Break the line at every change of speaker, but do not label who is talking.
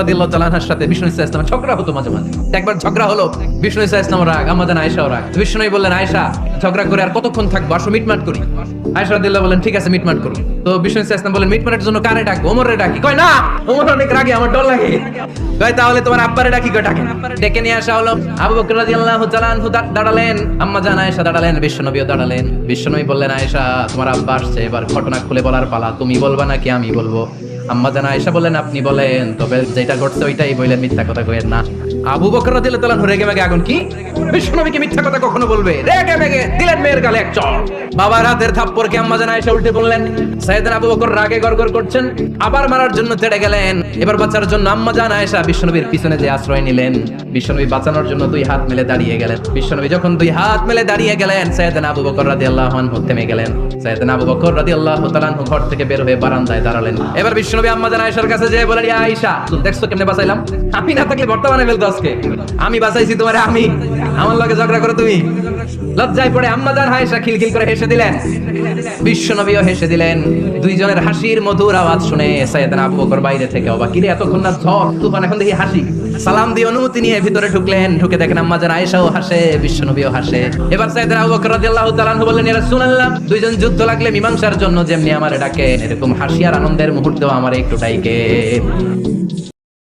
রাদিয়াল্লাহু তাআলা আনহার সাথে বিষ্ণু ইসা ইসলামের ঝগড়া হতো মাঝে মাঝে। একবার ঝগড়া হলো, বিষ্ণু ইসা ইসলাম রাগ রাগ। বিষ্ণু নবী বললেন ঝগড়া করে আর কতক্ষণ থাকব? আসো মিটমাট করি। বলেন ঠিক আছে মিটমাট করো। তো বিষ্ণু ইসা ইসলাম বলেন মিটমাটের জন্য কারে ডাকবো? ডাকি? কয়, না, ওমর অনেক রাগে, আমার ডর লাগে। কয়, তাহলে তোমার আব্বারে ডাকি, কয় ডাকে ডেকে নিয়ে আসা হলো। আবু বকর রাদিয়াল্লাহু তাআলা আনহু দাঁড়ালেন। আম্মা জান আয়েশা দাঁড়ালেন বিশ্বনবীও দাঁড়ালেন। বিশ্বনবী বললেন, আয়েশা, তোমার আব্বা আসছে, এবার ঘটনা খুলে বলার পালা। তুমি বলবা নাকি আমি বলব? আম্মা জানা আয়েশা বলেন আপনি বলেন, তবে যেটা ঘটছে ওইটাই বললেন মিথ্যা কথা কইেন না। আবু বকর রাদিয়াল্লাহু তাআলা রেগে মেগে আগুন কি? বিশ্বনবীকে মিথ্যা কথা কখনো বলবে? রেগে মেগে, দিলেন মেয়ের গালে এক চড় বাবার হাতের থাপ্পড়কে আম্মা জান আয়েশা উল্টে বললেন, সাইয়েদনা আবু বকর রাগে গড়গড় করছেন, আবার মারার জন্য তেড়ে গেলেন। এবার বাঁচার জন্য আম্মা জান আয়েশা বিশ্বনবীর পিছনে যে আশ্রয় নিলেন, বিশ্বনবী বাঁচানোর জন্য দুই হাত মেলে দাঁড়িয়ে গেলেন। বিশ্বনবী যখন দুই হাত মেলে দাঁড়িয়ে গেলেন, সাইয়েদনা আবু বকর রাদিয়াল্লাহু আনহু থেমে গেলেন। সাইয়েদনা আবু বকর রাদিয়াল্লাহু তাআলা ঘর থেকে বের হয়ে বারান্দায় দাঁড়ালেন। এবার বিশ্বনবী আম্মা জান আয়েশার কাছে যেয়ে বলেন ইয়া আয়েশা, দেখছ কেমনে বাঁচাইলাম? আমি না থাকলে বর্তমানে ফেলতো আজকে। আমি বাঁচাইছি তোমারে, আমি। আমার লগে ঝগড়া করো তুমি। লজ্জায় পড়ে আম্মা জান আয়েশা খিলখিল করে হেসে দিলেন। বিশ্বনবীও হেসে দিলেন। দুইজনের হাসির মধুর আওয়াজ শুনে সাইয়েদনা আবু বকর বাইরে থেকে অবাক। কিরে, এতক্ষণ না ঝড়, তুফান, এখন দেখি হাসি। সালাম দিয়ে অনুমতি নিয়ে ভিতরে ঢুকলেন। ঢুকে দেখেন আম্মা জান আয়েশাও হাসে, বিশ্বনবীও হাসে। এবার সাইয়েদনা আবু বকর রাদিয়াল্লাহু তাআলা বললেন, ইয়া রাসূলুল্লাহ, দুইজন যুদ্ধ লাগলে মীমাংসার জন্য যেমনি আমারে ডাকে এরকম হাসি আর আনন্দের মুহূর্ত আমার একটু ডাইকে